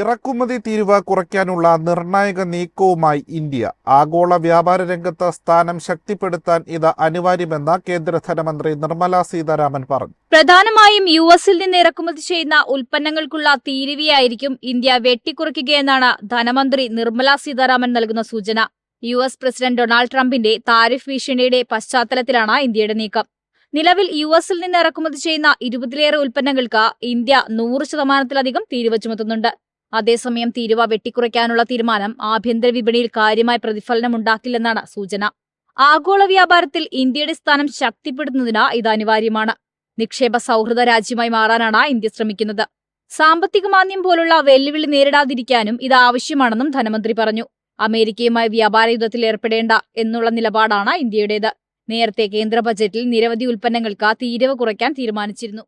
ഇറക്കുമതി തീരുവ കുറയ്ക്കാനുള്ള നിർണായക നീക്കവുമായി ഇന്ത്യ. ആഗോള വ്യാപാര രംഗത്ത് സ്ഥാനം ശക്തിപ്പെടുത്താൻ ഇത് അനിവാര്യമെന്ന് കേന്ദ്ര ധനമന്ത്രി നിർമ്മല സീതാരാമൻ പറഞ്ഞു. പ്രധാനമായും യു എസിൽ നിന്ന് ഇറക്കുമതി ചെയ്യുന്ന ഉൽപ്പന്നങ്ങൾക്കുള്ള തീരുവയായിരിക്കും ഇന്ത്യ വെട്ടിക്കുറയ്ക്കുകയെന്നാണ് ധനമന്ത്രി നിർമ്മല സീതാരാമൻ നൽകുന്ന സൂചന. യു എസ് പ്രസിഡന്റ് ഡൊണാൾഡ് ട്രംപിന്റെ താരിഫ് ഭീഷണിയുടെ പശ്ചാത്തലത്തിലാണ് ഇന്ത്യയുടെ നീക്കം. നിലവിൽ യു എസിൽ നിന്ന് ഇറക്കുമതി ചെയ്യുന്ന ഇരുപതിലേറെ ഉൽപ്പന്നങ്ങൾക്ക് ഇന്ത്യ നൂറ് ശതമാനത്തിലധികം തീരുവ ചുമത്തുന്നുണ്ട്. അതേസമയം തീരുവ വെട്ടിക്കുറയ്ക്കാനുള്ള തീരുമാനം ആഭ്യന്തര വിപണിയിൽ കാര്യമായ പ്രതിഫലനമുണ്ടാക്കില്ലെന്നാണ് സൂചന. ആഗോള വ്യാപാരത്തിൽ ഇന്ത്യയുടെ സ്ഥാനം ശക്തിപ്പെടുത്തുന്നതിന് ഇത് അനിവാര്യമാണ്. നിക്ഷേപ സൗഹൃദ രാജ്യമായി മാറാനാണ് ഇന്ത്യ ശ്രമിക്കുന്നത്. സാമ്പത്തിക മാന്ദ്യം പോലുള്ള വെല്ലുവിളി നേരിടാതിരിക്കാനും ഇത് ആവശ്യമാണെന്നും ധനമന്ത്രി പറഞ്ഞു. അമേരിക്കയുമായി വ്യാപാര യുദ്ധത്തിൽ ഏർപ്പെടേണ്ട എന്നുള്ള നിലപാടാണ് ഇന്ത്യയുടേത്. നേരത്തെ കേന്ദ്ര ബജറ്റിൽ നിരവധി ഉൽപ്പന്നങ്ങൾക്ക് തീരവ് കുറയ്ക്കാൻ തീരുമാനിച്ചിരുന്നു.